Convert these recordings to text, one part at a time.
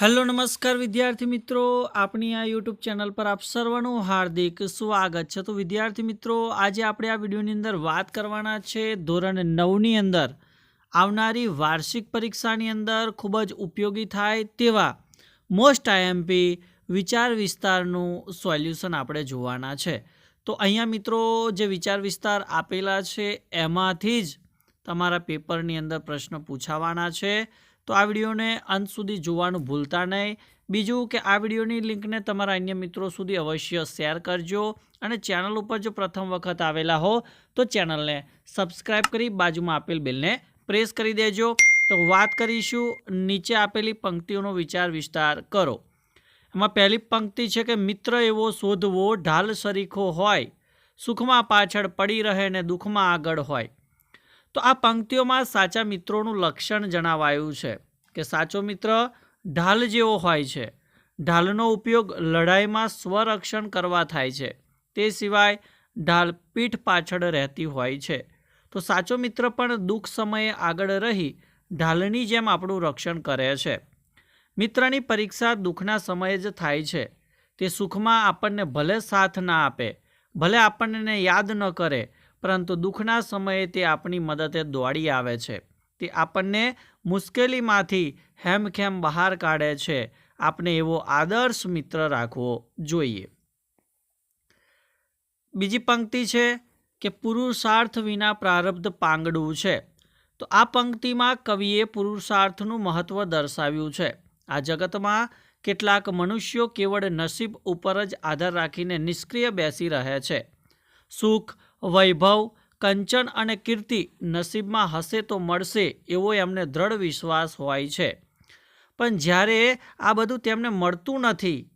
Hello, નમસ્કાર વિદ્યાર્થી મિત્રો. આપણી આ યુટ્યુબ ચેનલ પર આપ સર્વનું હાર્દિક સ્વાગત છે. તો વિદ્યાર્થી મિત્રો, આજે આપણે આ વિડીયોની અંદર વાત કરવાના છે ધોરણ નવની અંદર. આવનારી વાર્ષિક પરીક્ષાની અંદર ખૂબ જ ઉપયોગી થાય તેવા મોસ્ટ આઈએમપી વિચાર વિસ્તારનું સોલ્યુશન આપણે જોવાના છે. તો અહીંયા મિત્રો, જે વિચાર વિસ્તાર આપેલા છે, એમાંથી જ તમારા પેપરની અંદર પ્રશ્ન પૂછાવાના છે. તો આ વિડીયોને અંત સુધી જોવાનું ભૂલતા નહીં. બીજું કે આ વિડીયોની લિંકને તમારા અન્ય મિત્રો સુધી અવશ્ય શેર કરજો અને ચેનલ ઉપર જો પ્રથમ વખત આવેલા હો, તો ચેનલને સબસ્ક્રાઈબ કરી બાજુમાં આપેલ બેલને પ્રેસ કરી દેજો. તો વાત કરીશું નીચે આપેલી પંક્તિઓનો વિચાર વિસ્તાર કરો. એમાં પહેલી પંક્તિ છે કે મિત્ર એવો શોધવો ઢાલ સરીખો હોય, સુખમાં પાછળ પડી રહે ને દુઃખમાં આગળ હોય. તો આ પંક્તિઓમાં સાચા મિત્રોનું લક્ષણ જણાવાયું છે કે સાચો મિત્ર ઢાલ જેવો હોય છે. ઢાલનો ઉપયોગ લડાઈમાં સ્વરક્ષણ કરવા થાય છે. તે સિવાય ઢાલ પીઠ પાછળ રહેતી હોય છે. તો સાચો મિત્ર પણ દુઃખ સમયે આગળ રહી ઢાલની જેમ આપણું રક્ષણ કરે છે. મિત્રની પરીક્ષા દુઃખના સમયે જ થાય છે. તે સુખમાં આપણને ભલે સાથ ના આપે, ભલે આપણને યાદ ન કરે પરંતુ દુઃખના સમયે તે આપણી મદદે દોડી આવે છે. તે આપણને મુશ્કેલીમાંથી હેમખેમ બહાર કાઢે છે. આપણે એવો આદર્શ મિત્ર રાખવો જોઈએ. બીજી પંક્તિ છે કે પુરુષાર્થ વિના પ્રારબ્ધ પાંગડું છે. તો આ પંક્તિમાં કવિએ પુરુષાર્થનું મહત્વ દર્શાવ્યું છે. આ જગતમાં કેટલાક મનુષ્યો કેવળ નસીબ ઉપર જ આધાર રાખીને નિષ્ક્રિય બેસી રહે છે. સુખ વૈભવ, કંચન અને કીર્તિ નસીબમાં હશે તો મળશે એવો એમને દ્રઢ વિશ્વાસ હોય છે. પણ જ્યારે આ બધું તેમને મળતું નથી,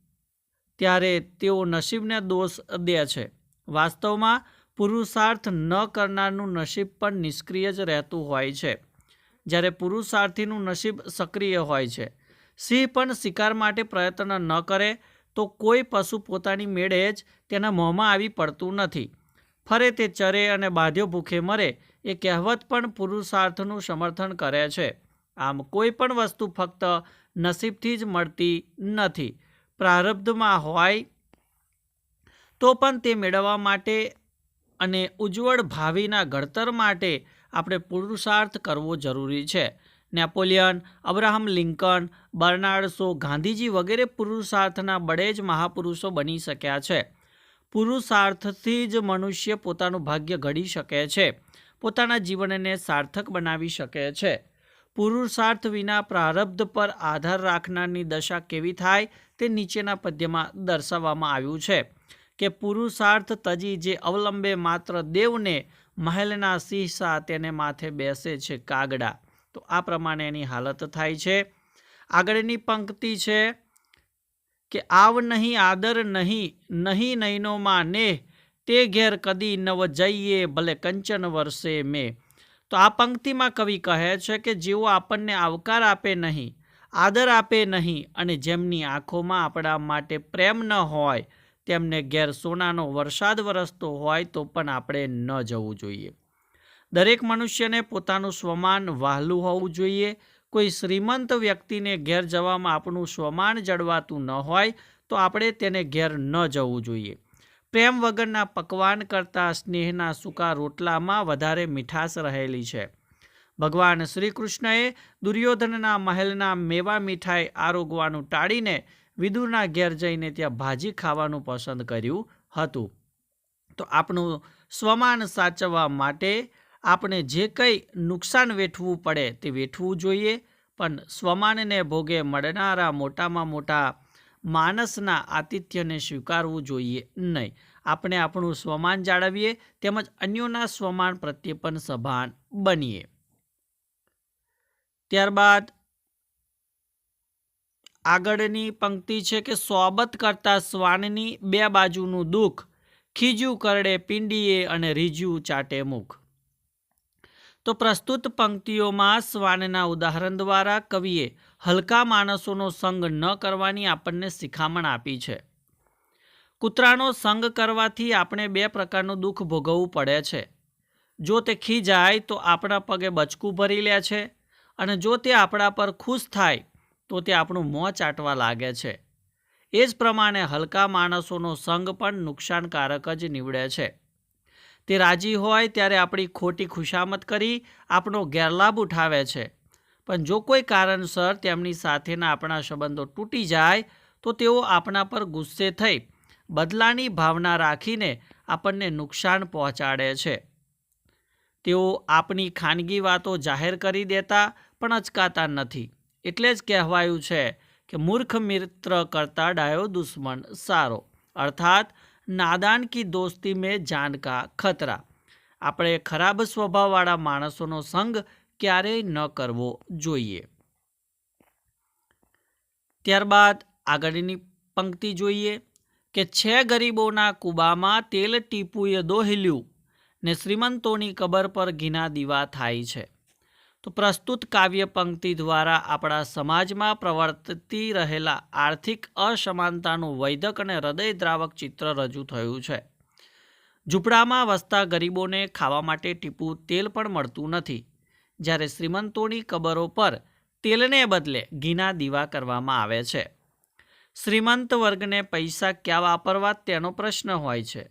ત્યારે તેઓ નસીબને દોષ દે છે. વાસ્તવમાં, પુરુષાર્થ ન કરનારનું નસીબ પણ નિષ્ક્રિય જ રહેતું હોય છે. જ્યારે પુરુષાર્થીનું નસીબ સક્રિય હોય છે. સિંહ પણ શિકાર માટે પ્રયત્ન ન કરે તો કોઈ પશુ પોતાની મેળે જ તેના મોંમાં આવી પડતું નથી. ફરે તે ચરે અને બાધ્યો ભૂખે મરે, એ કહેવત પણ પુરુષાર્થનું સમર્થન કરે છે. આમ કોઈ પણ વસ્તુ ફક્ત નસીબથી જ મળતી નથી. પ્રારબ્ધમાં હોય તો પણ તે મેળવવા માટે અને ઉજ્જવળ ભાવિના ઘડતર માટે આપણે પુરુષાર્થ કરવો જરૂરી છે. Napoleon, Abraham Lincoln Bernard Gandhiji વગેરે પુરુષાર્થના બળે જ મહાપુરુષો બની શક્યા છે. પુરુષાર્થથી જ મનુષ્ય પોતાનું ભાગ્ય ઘડી શકે છે. પોતાના જીવનને સાર્થક બનાવી શકે છે. પુરુષાર્થ વિના પ્રારબ્ધ પર આધાર રાખનારની દશા કેવી થાય તે નીચેના પદ્યમાં દર્શાવવામાં આવ્યું છે કે પુરુષાર્થ તજી જે અવલંબે માત્ર દેવને, મહેલના શીશા તેને માથે બેસે છે કાગડા. તો આ પ્રમાણે એની હાલત થાય છે. આગળની પંક્તિ છે કે આવ નહીં, આદર નહીં નહીં નૈનોમાં ને તે ઘેર કદી નવ જઈએ, ભલે કંચન વર્ષે મેં. તો આ પંક્તિમાં કવિ કહે છે કે જેઓ આપણને આવકાર આપે નહીં, આદર આપે નહીં અને જેમની આંખોમાં આપણા માટે પ્રેમ ન હોય, તેમને ઘેર સોનાનો વરસાદ વરસતો હોય તો પણ આપણે ન જવું જોઈએ. દરેક મનુષ્યને પોતાનું સ્વમાન વહાલું હોવું જોઈએ કોઈ શ્રીમંત વ્યક્તિને ઘેર જવામાં આપણું સ્વમાન જળવાતું ન હોય, તો આપણે તેને ઘેર ન જવું જોઈએ. પ્રેમ વગરના પકવાન કરતાં સ્નેહના સૂકા રોટલામાં વધારે મીઠાશ રહેલી છે. ભગવાન શ્રી કૃષ્ણએ દુર્યોધનના મહેલના મેવા મીઠાઈ આરોગવાનું ટાળીને વિદુરના ઘેર જઈને ત્યાં ભાજી ખાવાનું પસંદ કર્યું હતું. તો આપણું સ્વમાન સાચવવા માટે આપણે જે કંઈ નુકસાન વેઠવું પડે તે વેઠવું જોઈએ, પણ સ્વમાનને ભોગે મળનારા મોટામાં મોટા માણસના આતિથ્યને સ્વીકારવું જોઈએ નહીં. આપણે આપણું સ્વમાન જાળવીએ, તેમજ અન્યોના સ્વમાન પ્રત્યે પણ સભાન બનીએ. ત્યારબાદ આગળની પંક્તિ છે કે સોબત કરતા શ્વાનની બે બાજુનું દુઃખ ખીજ્યું કરડે પિંડીએ અને રીજ્યું ચાટે મુખ. તો પ્રસ્તુત પંક્તિઓમાં શ્વાનના ઉદાહરણ દ્વારા કવિએ હલકા માણસોનો સંગ ન કરવાની આપણને શિખામણ આપી છે. કૂતરાનો સંગ કરવાથી આપણે બે પ્રકારનું દુઃખ ભોગવવું પડે છે. જો તે ખીજાય તો આપણા પગે બચકું ભરી લે છે અને જો તે આપણા પર ખુશ થાય તો તે આપણું મોં ચાટવા લાગે છે. એ જ પ્રમાણે હલકા માણસોનો સંગ પણ નુકસાનકારક જ નીવડે છે. તે રાજી હોય ત્યારે આપણી ખોટી ખુશામત કરી આપણો ગેરલાભ ઉઠાવે છે. પણ જો કોઈ કારણસર તેમની સાથેના આપણા સંબંધો તૂટી જાય, તો તેઓ આપણા પર ગુસ્સે થઈ બદલાની ભાવના રાખીને આપણને નુકસાન પહોંચાડે છે. તેઓ આપણી ખાનગી વાતો જાહેર કરી દેતા પણ અચકાતા નથી. એટલે જ કહેવાયું છે કે મૂર્ખ મિત્ર કરતા ડાયો દુશ્મન સારો. અર્થાત નાદાન કી દોસ્તી મેં જાન કા ખતરા. આપણે ખરાબ સ્વભાવવાળા માણસોનો સંગ ક્યારેય ન કરવો જોઈએ. ત્યારબાદ આગળની પંક્તિ જોઈએ કે છે ગરીબોના કુબામાં તેલ ટીપુએ દોહેલ્યું ને શ્રીમંતોની કબર પર ઘીના દીવા થાય છે. તો પ્રસ્તુત કાવ્ય પંક્તિ દ્વારા આપણા સમાજમાં પ્રવર્તતી રહેલા આર્થિક અસમાનતાનું વૈદક અને હૃદયદ્રાવક ચિત્ર રજૂ થયું છે. ઝૂંપડામાં વસતા ગરીબોને ખાવા માટે ટીપું, તેલ પણ મળતું નથી. જ્યારે શ્રીમંતોની કબરો પર તેલને બદલે ઘીના દીવા કરવામાં આવે છે. શ્રીમંત વર્ગને પૈસા ક્યાં વાપરવા તેનો પ્રશ્ન હોય છે.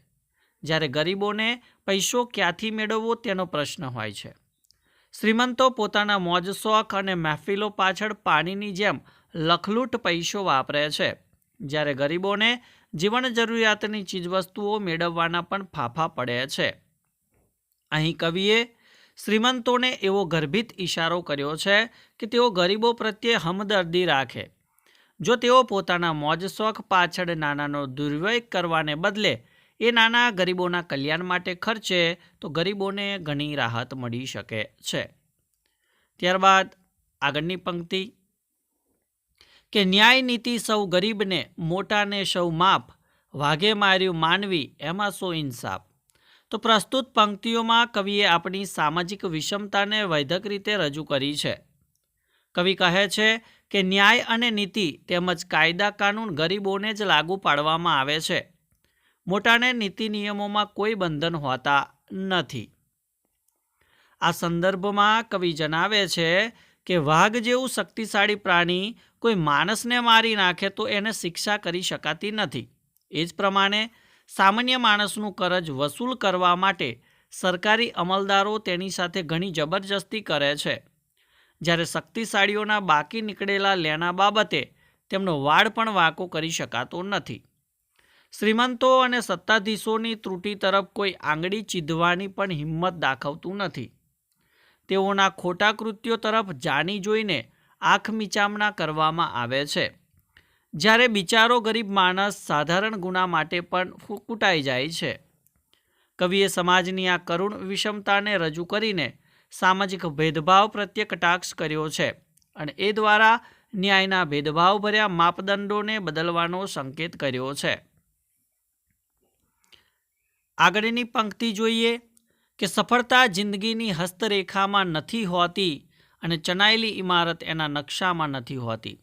જ્યારે ગરીબોને પૈસો ક્યાંથી મેળવવો તેનો પ્રશ્ન હોય છે. શ્રીમંતો પોતાના મોજ શોખ અને મહેફિલો પાછળ પાણીની જેમ લખલૂટ પૈસો વાપરે છે. જ્યારે ગરીબોને જીવન જરૂરિયાતની ચીજવસ્તુઓ મેળવવાના પણ ફાફા પડે છે. અહીં કવિએ શ્રીમંતોને એવો ગર્ભિત ઇશારો કર્યો છે કે તેઓ ગરીબો પ્રત્યે હમદર્દી રાખે. જો તેઓ પોતાના મોજ શોખ પાછળ નાનાનો દુર્વ્યય કરવાને બદલે એ નાના ગરીબોના કલ્યાણ માટે ખર્ચે તો ગરીબોને ઘણી રાહત મળી શકે છે. ત્યારબાદ આગળની પંક્તિ, કે ન્યાય નીતિ સૌ ગરીબને, મોટાને સૌ માપ વાઘે માર્યું માનવી, એમાં સો ઇન્સાફ. તો પ્રસ્તુત પંક્તિઓમાં કવિએ આપણી સામાજિક વિષમતાને વૈધક રીતે રજૂ કરી છે. કવિ કહે છે કે ન્યાય અને નીતિ તેમજ કાયદા કાનૂન ગરીબોને જ લાગુ પાડવામાં આવે છે. મોટાને નીતિ નિયમોમાં કોઈ બંધન હોતા નથી. આ સંદર્ભમાં કવિ જણાવે છે કે વાઘ જેવું શક્તિશાળી પ્રાણી કોઈ માણસને મારી નાખે તો એને શિક્ષા કરી શકાતી નથી. એ જ પ્રમાણે સામાન્ય માણસનું કરજ વસૂલ કરવા માટે સરકારી અમલદારો તેની સાથે ઘણી જબરજસ્તી કરે છે. જ્યારે શક્તિશાળીઓના બાકી નીકળેલા લેણા બાબતે તેમનો વાડ પણ વાંકો કરી શકાતો નથી. શ્રીમંતો અને સત્તાધીશોની ત્રુટિ તરફ કોઈ આંગળી ચીધવાની પણ હિંમત દાખવતું નથી. તેઓના ખોટા કૃત્યો તરફ જાણી જોઈને આંખ મીચામણા કરવામાં આવે છે. જ્યારે બિચારો ગરીબ માણસ સાધારણ ગુના માટે પણ ફૂકુટાઈ જાય છે. કવિએ સમાજની આ કરુણ વિષમતાને રજૂ કરીને સામાજિક ભેદભાવ પ્રત્યે કટાક્ષ કર્યો છે અને એ દ્વારા ન્યાયના ભેદભાવભર્યા માપદંડોને બદલવાનો સંકેત કર્યો છે. આગળની પંક્તિ જોઈએ કે સફળતા જિંદગીની હસ્તરેખામાં નથી હોતી અને ચણાયેલી ઇમારત એના નકશામાં નથી હોતી.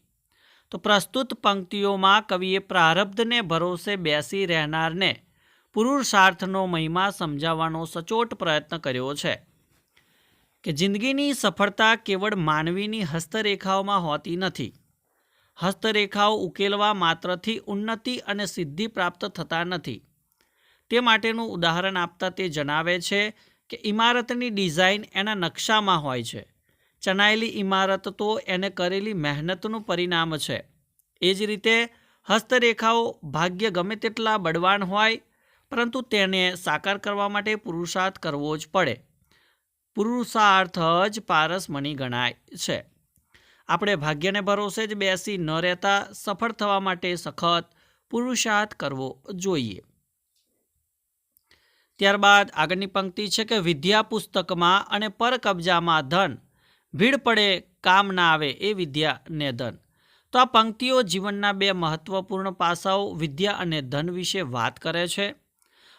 તો પ્રસ્તુત પંક્તિઓમાં કવિએ પ્રારબ્ધને ભરોસે બેસી રહેનારને પુરુષાર્થનો મહિમા સમજાવવાનો સચોટ પ્રયત્ન કર્યો છે કે જિંદગીની સફળતા કેવળ માનવીની હસ્તરેખાઓમાં હોતી નથી. હસ્તરેખાઓ ઉકેલવા માત્રથી ઉન્નતિ અને સિદ્ધિ પ્રાપ્ત થતા નથી. તે માટેનું ઉદાહરણ આપતા તે જણાવે છે કે ઇમારતની ડિઝાઇન એના નકશામાં હોય છે. ચણાયેલી ઇમારત તો એને કરેલી મહેનતનું પરિણામ છે. એ જ રીતે હસ્તરેખાઓ ભાગ્ય ગમે તેટલા બળવાન હોય, પરંતુ તેને સાકાર કરવા માટે પુરુષાર્થ કરવો જ પડે. પુરુષાર્થ જ પારસમણી ગણાય છે. આપણે ભાગ્યને ભરોસે જ બેસી ન રહેતા સફળ થવા માટે સખત પુરુષાર્થ કરવો જોઈએ. ત્યારબાદ આગળની પંક્તિ છે કે વિદ્યા પુસ્તકમાં અને પર કબજામાં ધન. ભીડ પડે, કામ ના આવે એ વિદ્યા ને ધન. તો આ પંક્તિઓ જીવનના બે મહત્વપૂર્ણ પાસાઓ વિદ્યા અને ધન વિશે વાત કરે છે.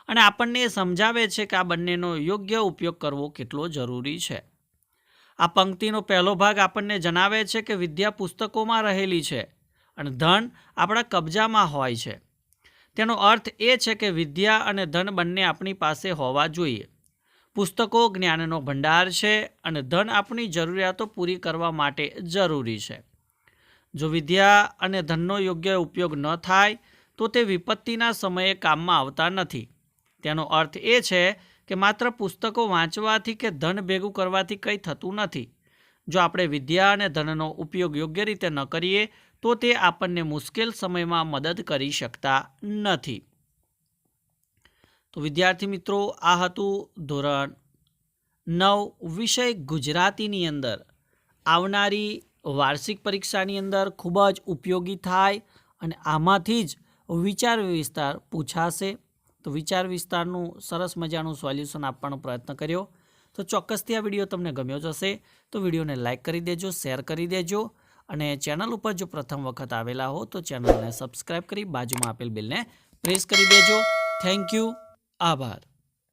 અને આપણને સમજાવે છે કે આ બંનેનો યોગ્ય ઉપયોગ કરવો કેટલો જરૂરી છે. આ પંક્તિનો પહેલો ભાગ આપણને જણાવે છે કે વિદ્યા પુસ્તકોમાં રહેલી છે અને ધન આપણા કબજામાં હોય છે. તેનો અર્થ એ છે કે વિદ્યા અને ધન બંને આપણી પાસે હોવા જોઈએ. પુસ્તકો જ્ઞાનનો ભંડાર છે અને ધન આપણી જરૂરિયાતો પૂરી કરવા માટે જરૂરી છે. જો વિદ્યા અને ધનનો યોગ્ય ઉપયોગ ન થાય, તો તે વિપત્તિના સમયે કામમાં આવતા નથી. તેનો અર્થ એ છે કે માત્ર પુસ્તકો વાંચવાથી કે ધન ભેગું કરવાથી કંઈ થતું નથી. જો આપણે વિદ્યા અને ધનનો ઉપયોગ યોગ્ય રીતે ન કરીએ, તો તે આપણને મુશ્કેલ સમયમાં મદદ કરી શકતા નથી. તો વિદ્યાર્થી મિત્રો, આ હતું ધોરણ નવ, વિષય ગુજરાતીની અંદર. આવનારી વાર્ષિક પરીક્ષાની અંદર ખૂબ જ ઉપયોગી થાય અને આમાંથી જ વિચાર વિસ્તાર પૂછાશે. તો વિચાર વિસ્તારનું સરસ મજાનું સોલ્યુશન આપવાનો પ્રયત્ન કર્યો. તો ચોક્કસથી આ વીડિયો તમને ગમ્યો જ હશે. તો વિડીયોને લાઇક કરી દેજો, શેર કરી દેજો અને ચેનલ ઉપર જો પ્રથમ વખત આવેલા હો તો ચેનલને સબસ્ક્રાઈબ કરી બાજુમાં આપેલ બિલને પ્રેસ કરી દેજો. Thank you. આભાર.